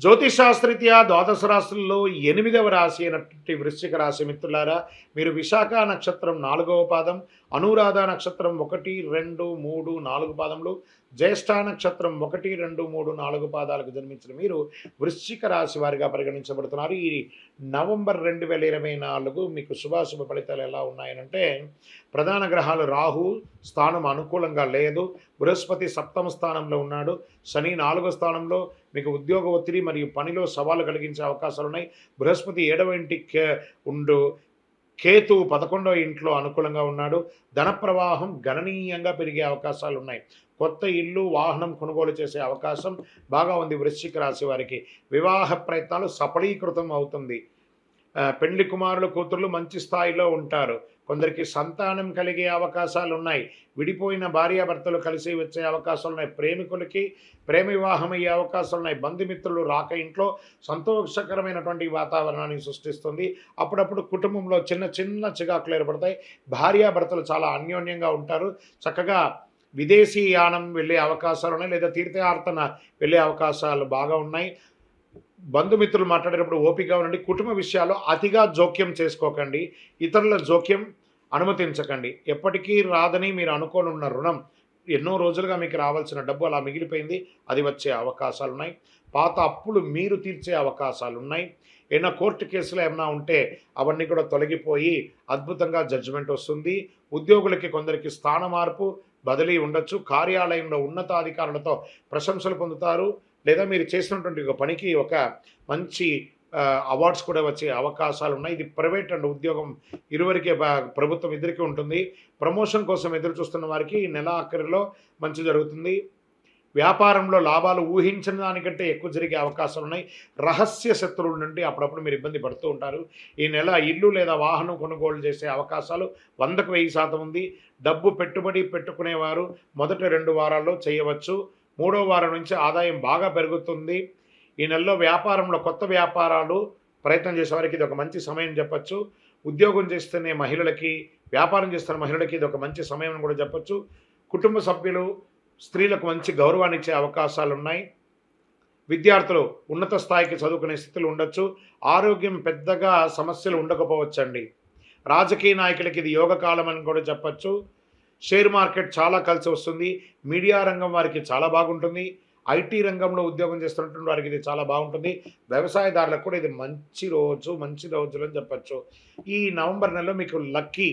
జ్యోతిషాస్త్రీత్యా ద్వాదశ రాశుల్లో ఎనిమిదవ రాశి అయినటువంటి వృశ్చిక రాశి మిత్రులారా మీరు విశాఖ నక్షత్రం నాలుగవ పాదం అనురాధ నక్షత్రం ఒకటి రెండు మూడు నాలుగు పాదములు జ్యేష్ఠ నక్షత్రం ఒకటి రెండు మూడు నాలుగు పాదాలకు జన్మించిన మీరు వృశ్చిక రాశి వారిగా పరిగణించబడుతున్నారు. ఈ నవంబర్ రెండు వేల ఇరవై నాలుగు మీకు శుభాశుభ ఫలితాలు ఎలా ఉన్నాయనంటే ప్రధాన గ్రహాలు రాహు స్థానం అనుకూలంగా లేదు బృహస్పతి సప్తమ స్థానంలో ఉన్నాడు శని నాలుగో స్థానంలో మీకు ఉద్యోగ ఒత్తిడి మరియు పనిలో సవాలు కలిగించే అవకాశాలు ఉన్నాయి. బృహస్పతి ఏడవ ఇంటి కే ఉండు. కేతు పదకొండవ ఇంట్లో అనుకూలంగా ఉన్నాడు. ధన ప్రవాహం గణనీయంగా పెరిగే అవకాశాలు ఉన్నాయి. కొత్త ఇల్లు వాహనం కొనుగోలు చేసే అవకాశం బాగా ఉంది వృశ్చిక రాశి వారికి. వివాహ ప్రయత్నాలు సఫలీకృతం అవుతుంది. పెండ్లి కుమారులు కూతుర్లు మంచి స్థాయిలో ఉంటారు. కొందరికి సంతానం కలిగే అవకాశాలు ఉన్నాయి విడిపోయిన భార్యాభర్తలు కలిసి వచ్చే అవకాశాలు ఉన్నాయి ప్రేమికులకి ప్రేమ వివాహం అయ్యే అవకాశాలు ఉన్నాయి బంధుమిత్రులు రాక ఇంట్లో సంతోషకరమైనటువంటి వాతావరణాన్ని సృష్టిస్తుంది. అప్పుడప్పుడు కుటుంబంలో చిన్న చిన్న చికాకులు ఏర్పడతాయి. భార్యాభర్తలు చాలా అన్యోన్యంగా ఉంటారు. చక్కగా విదేశీ యానం వెళ్ళే అవకాశాలు ఉన్నాయి లేదా తీర్థయార్తన వెళ్ళే అవకాశాలు బాగా ఉన్నాయి. బంధుమిత్రులు మాట్లాడేటప్పుడు ఓపికగా ఉండండి. కుటుంబ విషయాల్లో అతిగా జోక్యం చేసుకోకండి. ఇతరుల జోక్యం అనుమతించకండి. ఎప్పటికీ రాదని మీరు అనుకోని ఉన్న రుణం ఎన్నో రోజులుగా మీకు రావాల్సిన డబ్బు అలా మిగిలిపోయింది. అది వచ్చే అవకాశాలు ఉన్నాయి పాత అప్పులు మీరు తీర్చే అవకాశాలు ఉన్నాయి ఏమైనా కోర్టు కేసులు ఏమైనా ఉంటే అవన్నీ కూడా తొలగిపోయి అద్భుతంగా జడ్జిమెంట్ వస్తుంది. ఉద్యోగులకి కొందరికి స్థాన మార్పు బదిలీ ఉండొచ్చు. కార్యాలయంలో ఉన్నతాధికారులతో ప్రశంసలు పొందుతారు. లేదా మీరు చేసినటువంటి ఒక పనికి ఒక మంచి అవార్డ్స్ కూడా వచ్చే అవకాశాలు ఉన్నాయి. ఇది ప్రైవేట్ అండ్ ఉద్యోగం ఇరువరికే ప్రభుత్వం ఇద్దరికీ ఉంటుంది. ప్రమోషన్ కోసం ఎదురు చూస్తున్న వారికి ఈ నెల ఆఖరిలో మంచి జరుగుతుంది. వ్యాపారంలో లాభాలు ఊహించిన దానికంటే ఎక్కువ జరిగే అవకాశాలు ఉన్నాయి. రహస్య శత్రువుల నుండి అప్పుడప్పుడు మీరు ఇబ్బంది పడుతూ ఉంటారు. ఈ నెల ఇల్లు లేదా వాహనం కొనుగోలు చేసే అవకాశాలు వందకు వెయ్యి శాతం ఉంది. డబ్బు పెట్టుబడి పెట్టుకునేవారు మొదటి రెండు వారాల్లో చేయవచ్చు. మూడో వారం నుంచి ఆదాయం బాగా పెరుగుతుంది. ఈ నెలలో వ్యాపారంలో కొత్త వ్యాపారాలు ప్రయత్నం చేసేవారికి ఇది ఒక మంచి సమయం చెప్పచ్చు. ఉద్యోగం చేస్తున్న మహిళలకి వ్యాపారం చేస్తున్న మహిళలకి ఇది ఒక మంచి సమయం అని కూడా చెప్పచ్చు. కుటుంబ సభ్యులు స్త్రీలకు మంచి గౌరవాన్ని ఇచ్చే అవకాశాలు ఉన్నాయి. విద్యార్థులు ఉన్నత స్థాయికి చదువుకునే స్థితిలో ఉండొచ్చు. ఆరోగ్యం పెద్దగా సమస్యలు ఉండకపోవచ్చండి. రాజకీయ నాయకులకి ఇది యోగ కాలం అని కూడా చెప్పచ్చు. షేర్ మార్కెట్ చాలా కలిసి వస్తుంది. మీడియా రంగం వారికి చాలా బాగుంటుంది. ఐటీ రంగంలో ఉద్యోగం చేస్తున్నటువంటి వారికి ఇది చాలా బాగుంటుంది. వ్యవసాయదారులకు కూడా ఇది మంచి రోజు మంచి రోజులు అని చెప్పచ్చు. ఈ నవంబర్ నెలలో మీకు లక్కీ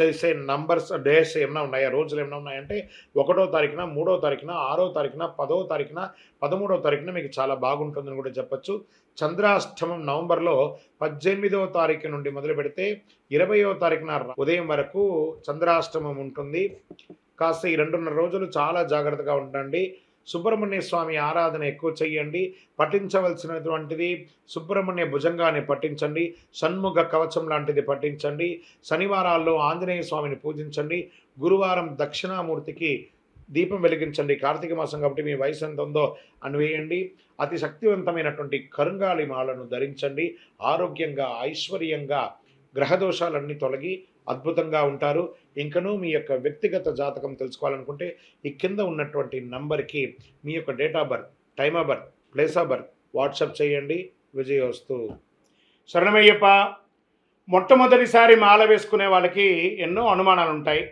చేసే నంబర్స్ డేస్ ఏమైనా ఉన్నాయా? రోజులు ఏమైనా ఉన్నాయంటే ఒకటో తారీఖున మూడో తారీఖున ఆరో తారీఖున పదో తారీఖున పదమూడో తారీఖున మీకు చాలా బాగుంటుందని కూడా చెప్పచ్చు. చంద్రాష్టమం నవంబర్లో పద్దెనిమిదవ తారీఖు నుండి మొదలు పెడితే ఇరవయో తారీఖున ఉదయం వరకు చంద్రాష్టమం ఉంటుంది. కాస్త ఈ రెండున్నర రోజులు చాలా జాగ్రత్తగా ఉండండి. సుబ్రహ్మణ్య స్వామి ఆరాధన ఎక్కువ చేయండి పఠించవలసినటువంటిది సుబ్రహ్మణ్య భుజంగాన్ని పఠించండి. షణ్ముఖ కవచం లాంటిది పఠించండి. శనివారాల్లో ఆంజనేయ స్వామిని పూజించండి. గురువారం దక్షిణామూర్తికి దీపం వెలిగించండి. కార్తీక మాసం కాబట్టి మీ వయసు ఎంత ఉందో అన్వేయండి. అతి శక్తివంతమైనటువంటి కరుంగాళి మాలను ధరించండి. ఆరోగ్యంగా ఐశ్వర్యంగా గ్రహదోషాలన్నీ తొలగి అద్భుతంగా ఉంటారు. ఇంకనూ మీ యొక్క వ్యక్తిగత జాతకం తెలుసుకోవాలనుకుంటే ఈ కింద ఉన్నటువంటి నంబర్కి మీ యొక్క date of birth time of birth place of birth WhatsApp చేయండి. విజయోస్తు శరణమయ్యప్ప మొట్టమొదటిసారి మాల వేసుకునే వాళ్ళకి ఎన్నో అనుమానాలు ఉంటాయి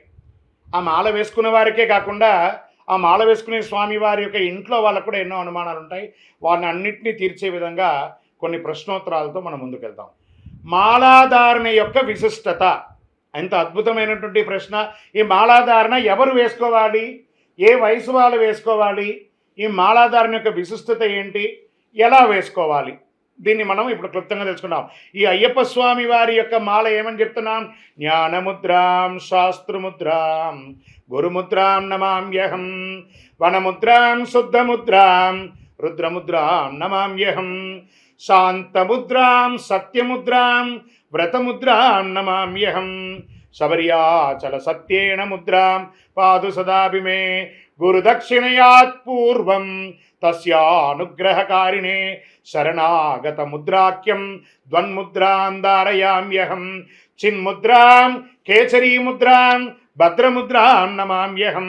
ఆ మాల వేసుకునే వారికే కాకుండా ఆ మాల వేసుకునే స్వామి వారి యొక్క ఇంట్లో వాళ్ళకు కూడా ఎన్నో అనుమానాలు ఉంటాయి వారిని అన్నింటినీ తీర్చే విధంగా కొన్ని ప్రశ్నోత్తరాలతో మనం ముందుకెళ్తాం. మాలాధారణ యొక్క విశిష్టత ఎంత అద్భుతమైనటువంటి ప్రశ్న. ఈ మాలాధారణ ఎవరు వేసుకోవాలి? ఏ వయసు వాళ్ళు వేసుకోవాలి? ఈ మాలాధారణ యొక్క విశిష్టత ఏంటి? ఎలా వేసుకోవాలి? దీన్ని మనం ఇప్పుడు క్లుప్తంగా తెలుసుకున్నాం ఈ అయ్యప్ప స్వామి వారి యొక్క మాల ఏమని చెప్తున్నాం? జ్ఞానముద్రాం శాస్త్రముద్రాం గురుముద్రాం నమామ్యహం వనముద్రాం శుద్ధముద్రాం రుద్రముద్రాం నమామ్యహం శాంతముద్రాం సత్యముద్రాం వ్రతముద్రాం నమామ్యహం శబర్యాచల సత్యేన ముద్రాం పాదు సదాభిమే గురుదక్షిణయాత్ పూర్వం తస్యానుగ్రహకారిణే శరణాగత ముద్రాఖ్యం ద్వన్ముద్రాం దారయామ్యహం చిన్ముద్రాం కేసరీముద్రాం భద్రముద్రాం నమామ్యహం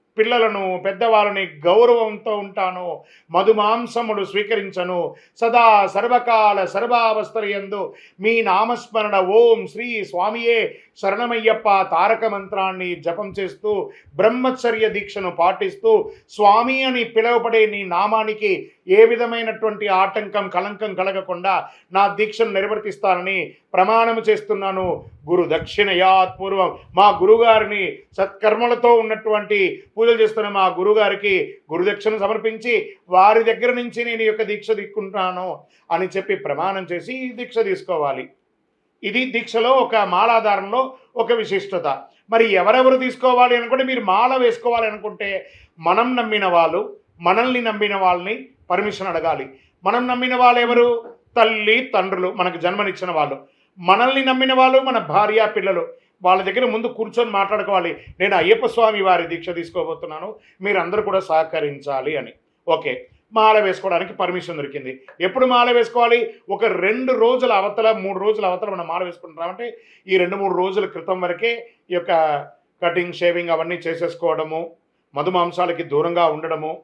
పిల్లలను పెద్దవాళ్ళని గౌరవంతో ఉంటాను మధుమాంసములు స్వీకరించను. సదా సర్వకాల సర్వావస్థలయందు మీ నామస్మరణ ఓం శ్రీ స్వామియే శరణమయ్యప్ప తారక మంత్రాన్ని జపం చేస్తూ బ్రహ్మచర్య దీక్షను పాటిస్తూ స్వామి అని పిలువబడే నీ నామానికి ఏ విధమైనటువంటి ఆటంకం కలంకం కలగకుండా నా దీక్షను నిర్వర్తిస్తానని ప్రమాణము చేస్తున్నాను. గురు దక్షిణయాత్ పూర్వం మా గురుగారిని సత్కర్మలతో ఉన్నటువంటి పూజలు చేస్తున్న మా గురుగారికి గురుదక్షిణ సమర్పించి వారి దగ్గర నుంచి నేను యొక్క దీక్ష తీసుకుంటున్నాను అని చెప్పి ప్రమాణం చేసి దీక్ష తీసుకోవాలి. ఇది దీక్షలో ఒక మాలాధారంలో ఒక విశిష్టత. మరి ఎవరెవరు తీసుకోవాలి అనుకుంటే మీరు మాల వేసుకోవాలి అనుకుంటే మనం నమ్మిన వాళ్ళు మనల్ని నమ్మిన వాళ్ళని పర్మిషన్ అడగాలి. మనం నమ్మిన వాళ్ళు ఎవరు? తల్లి తండ్రులు మనకు జన్మనిచ్చిన వాళ్ళు. మనల్ని నమ్మిన వాళ్ళు మన భార్య పిల్లలు. వాళ్ళ దగ్గర ముందు కూర్చొని మాట్లాడుకోవాలి. నేను అయ్యప్ప స్వామి వారి దీక్ష తీసుకోబోతున్నాను. మీరందరూ కూడా సహకరించాలి అని. ఓకే. మాల వేసుకోవడానికి పర్మిషన్ దొరికింది. ఎప్పుడు మాల వేసుకోవాలి? ఒక రెండు రోజుల అవతల మూడు రోజుల అవతల మనం మాల వేసుకుంటున్నామంటే ఈ రెండు మూడు రోజుల క్రితం వరకే ఈ యొక్క కటింగ్ షేవింగ్ అవన్నీ చేసేసుకోవడము మధుమాంసాలకి దూరంగా ఉండడము